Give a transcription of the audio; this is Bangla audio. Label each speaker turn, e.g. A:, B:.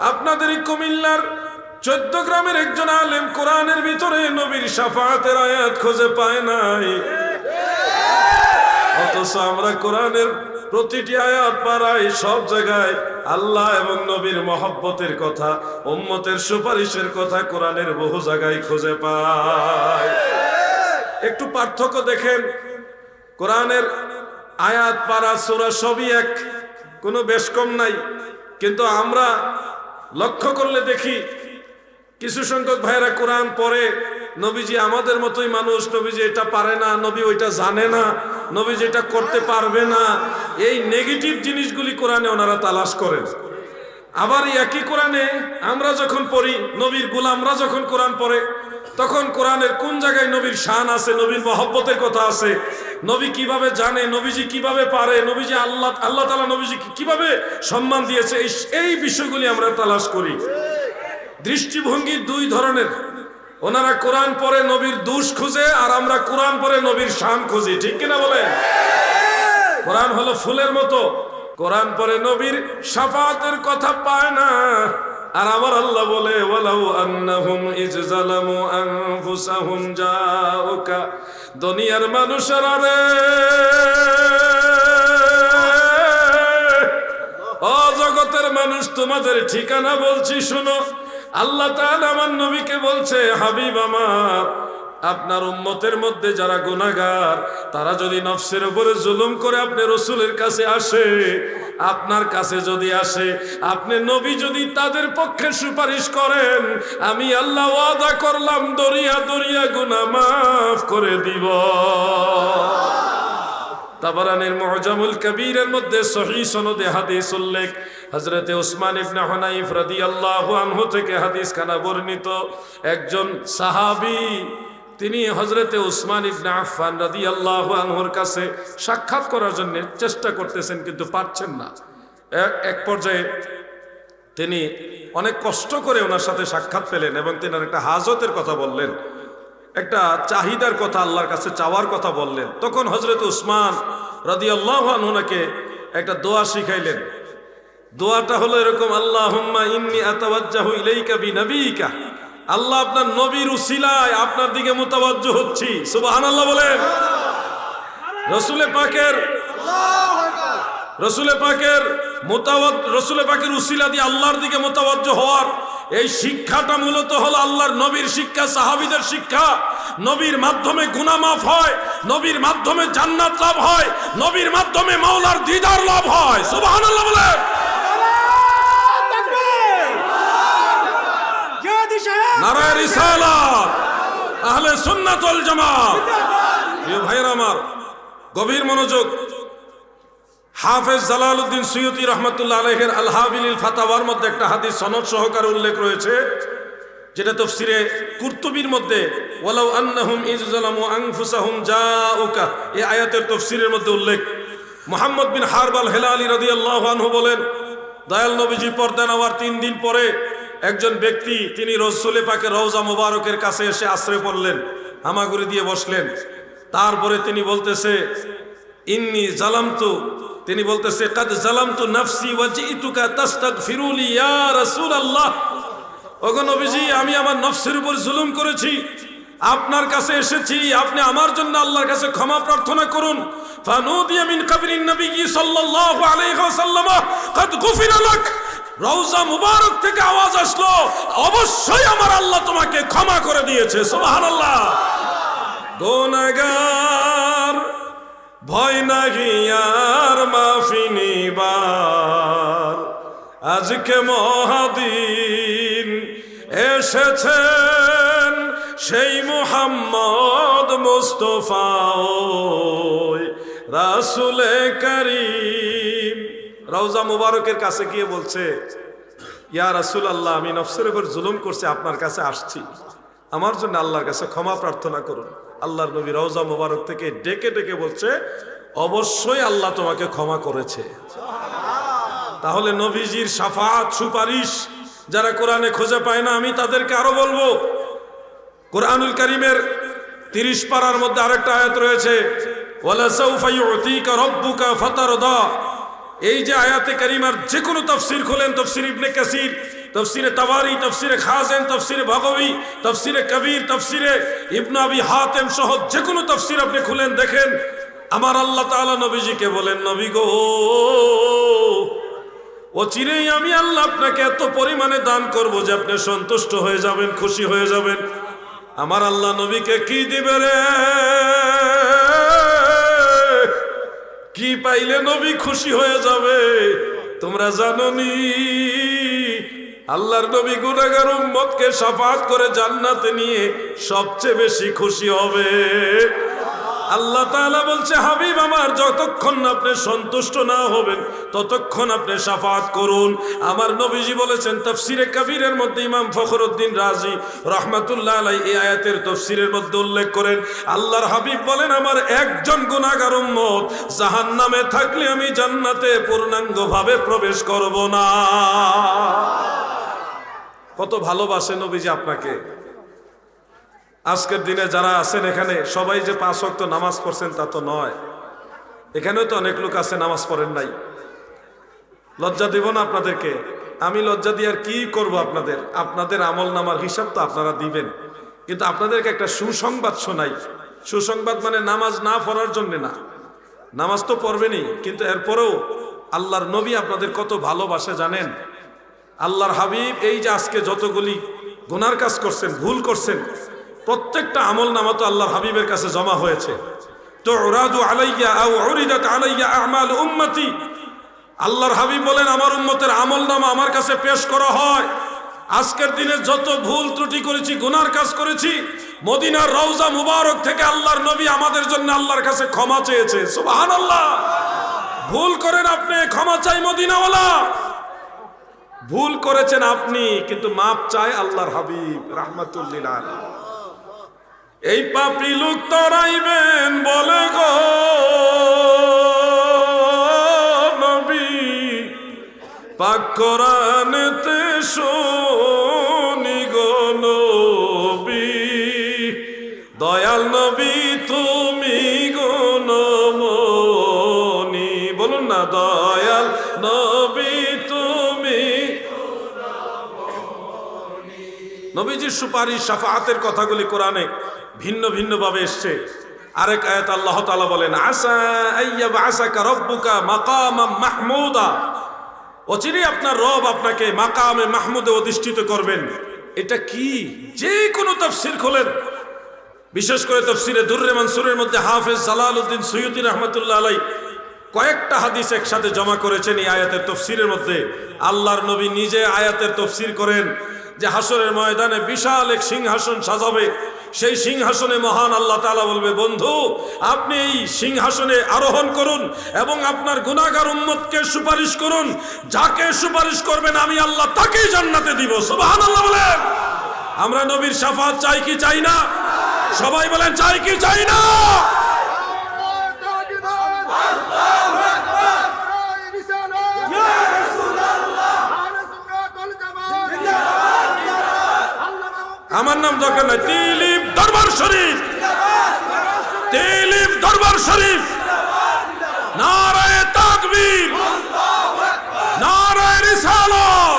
A: আপনাদের কুমিল্লার চোদ্দ গ্রামের একজন আলেম কোরআনের ভিতরে নবীর সাফাতের আয়াত খুঁজে পায় নাই। অথচ আমরা কোরআনের প্রতিটি আয়াত পাড়াই সব জায়গায় আল্লাহ এবং নবীর মহব্বতের কথা, উম্মতের সুপারিশের কথা কোরআনের বহু জায়গায় খুঁজে পাই। একটু পার্থক্য দেখেন, কোরআনের আয়াত পাড়া সুরা সবই এক, কোনো বেশ কম নাই। কিন্তু আমরা লক্ষ্য করলে দেখি কিছু সংখ্যক ভাইরা কোরআন পড়ে, নবীজি আমাদের মতোই মানুষ, নবীজি এটা পারে না, নবী ওইটা জানে না, নবীজি এটা করতে পারবে না। এই নেগেটিভ জিনিসগুলি কোরআনে ওনারা তালাশ করেন। আবার একই কোরআনে আমরা যখন পড়ি, নবীর গুলামরা যখন কোরআন পড়ে তখন কোরআনের কোন জায়গায় নবীর শান আছে, নবীর মহব্বতের কথা আছে? নবী কীভাবে জানে, নবীজি কীভাবে পারে, নবীজি আল্লাহ আল্লাহ তালা নবীজি কীভাবে সম্মান দিয়েছে? এই- বিষয়গুলি আমরা তালাশ করি। দৃষ্টিভঙ্গি দুই ধরনের। ওনারা কোরআন পরে নবীর দুষ খুঁজে, আর আমরা কোরআন পরে নবীর শান খুঁজি। ঠিক কিনা বলেন? কোরআন হলো ফুলের মতো। কোরআন পরে নবীর সাফাতের কথা পায় না। আর আমার আল্লাহ বলে ওয়ালাউ আন্নাহুম ইজজালামু আনফুসাহুম জাউকা দুনিয়ার মানুষেরা রে ও জগতের মানুষ তোমাদের ঠিকানা বলছি শুনো। আল্লাহ তাআলা আমার নবীকে বলছে হাবিব আমার আপনার উম্মতের মধ্যে যারা গুনাহগার, তারা যদি নফসের উপরে জুলুম করে আপনি রসুলের কাছে আসে, আপনার কাছে যদি আসে, আপনি নবী যদি তাদের পক্ষে সুপারিশ করেন, আমি আল্লাহ ওয়াদা করলাম, দরিয়া দরিয়া গুনাহ মাফ করে দিব। তাবারানের মুআজামুল কবীরের মধ্যে সহি সনদে হাদিস উল্লেখ, হযরতে উসমান ইবনে হুনাইফ রাদিয়াল্লাহু আনহু থেকে হাদিস খানা বর্ণিত একজন সাহাবী তিনি হজরতে উসমান ইবনে আফফান রাদিয়াল্লাহু আনহুর কাছে সাক্ষাৎ করার জন্য চেষ্টা করতেছেন, কিন্তু পারছেন না। এক- পর্যায়ে তিনি অনেক কষ্ট করে ওনার সাথে সাক্ষাৎ পেলেন এবং তিনি একটা হাজতের কথা বললেন, একটা চাহিদার কথা আল্লাহর কাছে চাওয়ার কথা বললেন। তখন হজরত উসমান রাদি আল্লাহ ওনাকে একটা দোয়া শিখাইলেন। দোয়াটা হলো এরকম আল্লাহ ইন্নি আতাওয়াজ্জাহু ইলাইকা বিনাবিকা। আল্লাহ আপনার নবীর উসিলায় আপনার দিকে মুতাওয়াজ্জ হচ্ছি। সুবহানাল্লাহ বলেন। রসুলে পাকের রসুলে পাকের মোতাবত রসুলে পাকের উসিলা দিয়ে আল্লাহর দিকে মোতাবজ্জ হওয়ার এই শিক্ষাটা মূলত হলো আল্লাহর নবীর শিক্ষা, সাহাবিদের শিক্ষা। নবীর মাধ্যমে গুনামাফ হয়, নবীর মাধ্যমে জান্নাত লাভ হয়, নবীর মাধ্যমে মাওলার দিদার লাভ হয়। সুবহানাল্লাহ বলেন। নারায় রিসালাত, আহলে সুন্নাত ওয়াল জামাত। প্রিয় ভাইরা আমার, গভীর মনোযোগ। হাফেজ জালালউদ্দিন সৈয়দি রহমতুল্লাহ আলহের আলহাবিল ফাতাওয়ার মধ্যে একটা হাদিস সনদ সহকারে উল্লেখ রয়েছে, যেটা তফসিরে কুর্তুবির মধ্যে, ওয়ালাউ আন্নাহুম ইজজালামু আনফুসাহুম জাউকা এই আয়াতের তফসিরের মধ্যে উল্লেখ। মোহাম্মদ বিন হারবাল হেলালি রাদিয়াল্লাহু আনহু বলেন, দয়াল নবীজি পর্দা নেওয়ার তিন দিন পরে একজন ব্যক্তি তিনি রসুলে পাকে রওজা মোবারকের কাছে এসে আশ্রয় পড়লেন, হামাগুড়ি দিয়ে বসলেন। তারপরে তিনি বলতেছে, ইন্নি জালামতু। তিনি বলতেছে, কাদ জালামতু নাফসি ওয়াজিতুকা তাস্তাগফিরুলি ইয়া রাসূলুল্লাহ। ওগো নবীজি, আমি আমার নফসের উপর জুলুম করেছি, আপনার কাছে এসেছি, আপনি আমার জন্য আল্লাহর কাছে ক্ষমা প্রার্থনা করুন। ফানুদিয়া মিন কাবরিন নবী সাল্লাল্লাহু আলাইহি ওয়াসাল্লাম, কাদ গুফিরা লাক। রওজা মুবারক থেকে আওয়াজ আসলো। অবশ্যই আমার আল্লাহ তোমাকে ক্ষমা করে দিয়েছে, সুবহানাল্লাহ। গুনাহগার, ভয় নাহি আর মাফি নিবার। আজকে মহাদিন এসেছেন সেই মুহাম্মদ মুস্তফা রাসুলে করিম। রওজা মুবারকের কাছে গিয়ে বলছে, ইয়া রাসুল আল্লাহ আমি নফসের উপর জুলুম করছি, আপনার কাছে আসছি। আমার জন্য আল্লাহর কাছে ক্ষমা প্রার্থনা করুন। আল্লাহর নবী রওজা মুবারক থেকে ডেকে ডেকে বলছে, অবশ্যই আল্লাহ তোমাকে ক্ষমা করেছে। তাহলে নবীজির সাফাত, সুপারিশ যারা কোরআনে খুঁজে পায় না, আমি তাদেরকে আরও বলব। কোরআনুল করিমের তিরিশ পাড়ার মধ্যে আরেকটা আয়াত রয়েছে, ওয়ালা সাউফা ইউতিকা রাব্বুকা ফাতারদা। এই যে আয়াতে কারিমার যে কোনো তফসির খোলেন, তফসির ইবনে কাসির, তফসিরে তাবারি তফসিরে খাজেন, তফসিরে ভগবী তফসিরে কবির, তফসিরে ইবনা আবি হাতেম সহ যে কোনো তফসির আপনি খুলেন, দেখেন, আমার আল্লাহ তাআলা নবীজিকে বলেন, নবী গো, ও চিরেই আমি আল্লাহ আপনাকে এত পরিমাণে দান করব যে আপনি সন্তুষ্ট হয়ে যাবেন, খুশি হয়ে যাবেন। আমার আল্লাহ নবীকে কি দিবে রে? কি পাইলে নবী খুশি হয়ে যাবে? তোমরা জানো নি আল্লাহর নবী গুনাহগার উম্মতকে সাফাত করে জান্নাতে নিয়ে সবচেয়ে বেশি খুশি হবে। আল্লাহ তাআলা বলছে, হাবিব আমার, যতক্ষণ আপনি সন্তুষ্ট না হবেন ততক্ষণ আপনি সাফাত করুন। আমার নবীজি বলেছেন, তাফসিরে কবিরের মধ্যে ইমাম ফখরুদ্দিন রাজি রহমাতুল্লাহ আলাই এই আয়াতের তফসিরের মধ্যে উল্লেখ করেন, আল্লাহর হাবিব বলেন, আমার একজন গুনাহগার উম্মত, জাহান্নামে থাকলে আমি জান্নাতে পূর্ণাঙ্গভাবে প্রবেশ করব না। কত ভালোবাসে নবীজি আপনাকে। আজকের দিনে যারা আছেন এখানে, সবাই যে পাঁচ ওয়াক্ত নামাজ পড়ছেন তা তো নয়। এখানেও তো অনেক লোক আছে, নামাজ পড়েন নাই। লজ্জা দিব না আপনাদেরকে? আমি লজ্জা দিয়ে আর কি করব আপনাদের? আপনাদের আমল নামার হিসাব তো আপনারা দিবেন। কিন্তু আপনাদেরকে একটা সুসংবাদ শোনাই। সুসংবাদ মানে নামাজ না পড়ার জন্য না। নামাজ তো পড়বেনই, কিন্তু এরপরেও আল্লাহর নবী আপনাদের কত ভালোবাসে জানেন? আল্লাহর হাবিব এই যে আজকে যতগুলি গুনার কাজ করছেন, ভুল করছেন, প্রত্যেকটা আমল নামা তো আল্লাহর হাবিবের কাছে জমা হয়েছে। তো ওরাদু আলাইয়া আলাইয়া আমাল উম্মতি আল্লাহর হাবিব বলেন, আমার উম্মতের আমল নামা আমার কাছে পেশ করা হয়। আজকের দিনে যত ভুল ত্রুটি করেছি, গুনার কাজ করেছি, মদিনার রওজা মুবারক থেকে আল্লাহর নবী আমাদের জন্য আল্লাহর কাছে ক্ষমা চেয়েছে। সুবহানাল্লাহ। ভুল করেন আপনি, ক্ষমা চাই মদিনাওয়ালা। ভুল করেছেন আপনি, কিন্তু মাপ চায় আল্লাহর হাবিব রাহমাতুল্লিল এই পাপি লোক তরাইবেন বলে গো পাক কোরআনেতে শুনি গো নবী, দয়াল নবী তুমি গো নমনি। বলুন না, দয়াল নবী তুমি নবীজির সুপারিশ সাফাহাতের কথাগুলি কোরআনে ভিন্ন ভিন্ন ভাবে এসছে। আরেক আয়াত আল্লাহ তাআলা বলেন আসা আইয়াব আসাকা রব্বুকা মাকামাম মাহমুদা। অচিরে আপনার রব আপনাকে মাকামে মাহমুদে অধিষ্ঠিত করবেন, এটা কি? যে কোনো তাফসির খোলেন। বিশেষ করে তফসিরে দুর্রে মানসুরের মধ্যে হাফেজ জালালউদ্দিন সৈয়দি রহমতুল্লাহ আলাই কয়েকটা হাদিস একসাথে জমা করেছেন এই আয়াতের তফসিরের মধ্যে। আল্লাহর নবী নিজে আয়াতের তফসির করেন যে হাসরের ময়দানে বিশাল এক সিংহাসন সাজাবে। সেই সিংহাসনে মহান আল্লাহ তালা বলবে, বন্ধু, আপনি এই সিংহাসনে আরোহণ করুন এবং আপনার গুণাগার উম্মতকে সুপারিশ করুন। যাকে সুপারিশ করবেন, আমি আল্লাহ তাকেই জান্নাতে দিব। সুবাহান আল্লাহ বলেন। আমরা নবীর শাফাত চাই কি চাই না? সবাই বলেন, চাই কি চাই না? আমার নাম যখন দিলীপ দরবার শরীফ। দিলীপ দরবার শরীফ। নারায় তাকবীর। নারায় রিসালত।